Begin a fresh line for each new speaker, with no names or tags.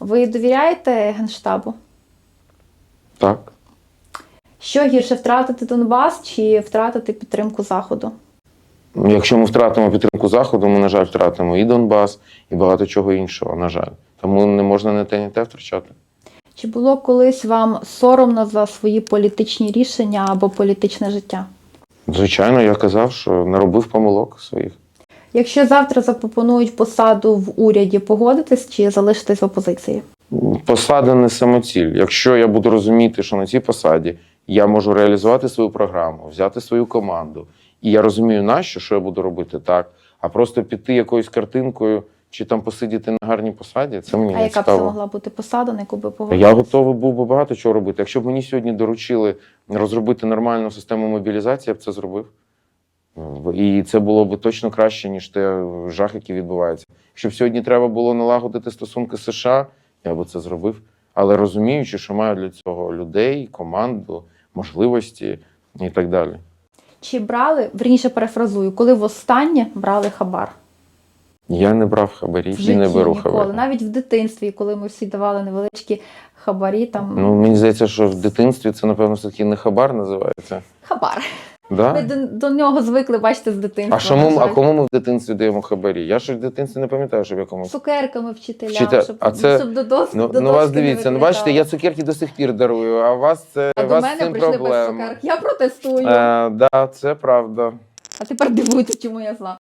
Ви довіряєте Генштабу?
Так.
Що гірше втратити Донбас чи втратити підтримку Заходу?
Якщо ми втратимо підтримку Заходу, ми, на жаль, втратимо і Донбас, і багато чого іншого, на жаль. Тому не можна не те, ні те втрачати.
Чи було колись вам соромно за свої політичні рішення або політичне життя?
Звичайно, я казав, що не робив помилок своїх.
Якщо завтра запропонують посаду в уряді, погодитесь чи залишитесь в опозиції?
Посада не самоціль. Якщо я буду розуміти, що на цій посаді я можу реалізувати свою програму, взяти свою команду, і я розумію, нащо, що я буду робити так, а просто піти якоюсь картинкою чи там посидіти на гарній посаді, це мені
А
не
яка б це могла бути посада, на яку би
Я готовий був би багато чого робити. Якщо б мені сьогодні доручили розробити нормальну систему мобілізації, я б це зробив. І це було б точно краще, ніж те жах, який відбувається. Якщо б сьогодні треба було налагодити стосунки з США, я б це зробив. Але розуміючи, що маю для цього людей, команду, можливості і так далі.
Чи брали, верніше перефразую, коли востаннє брали хабар?
Я не брав хабарі
В
і не беру
ніколи.
хабарі.
Навіть в дитинстві, коли ми всі давали невеличкі хабарі, там
Ну, мені здається, що в дитинстві це, напевно, все-таки не хабар називається.
хабар. Ми до, до нього звикли, бачите, з дитинства.
А, чому, а кому ми в дитинстві даємо хабарі? Я ж в дитинстві не пам'ятаю, щоб якомусь.
Цукерками вчителям,
Вчителя-
щоб,
а це-
щоб до, дос,
Ну,
до
ну вас
дошки не
дивіться, ну бачите, я цукерки до сих пір дарую, а у вас це
А
у
до
вас з
мене
цим
прийшли без
проблема.
цукерок. Я протестую.
Е, да, це правда.
А тепер дивуйтесь, чому я зла.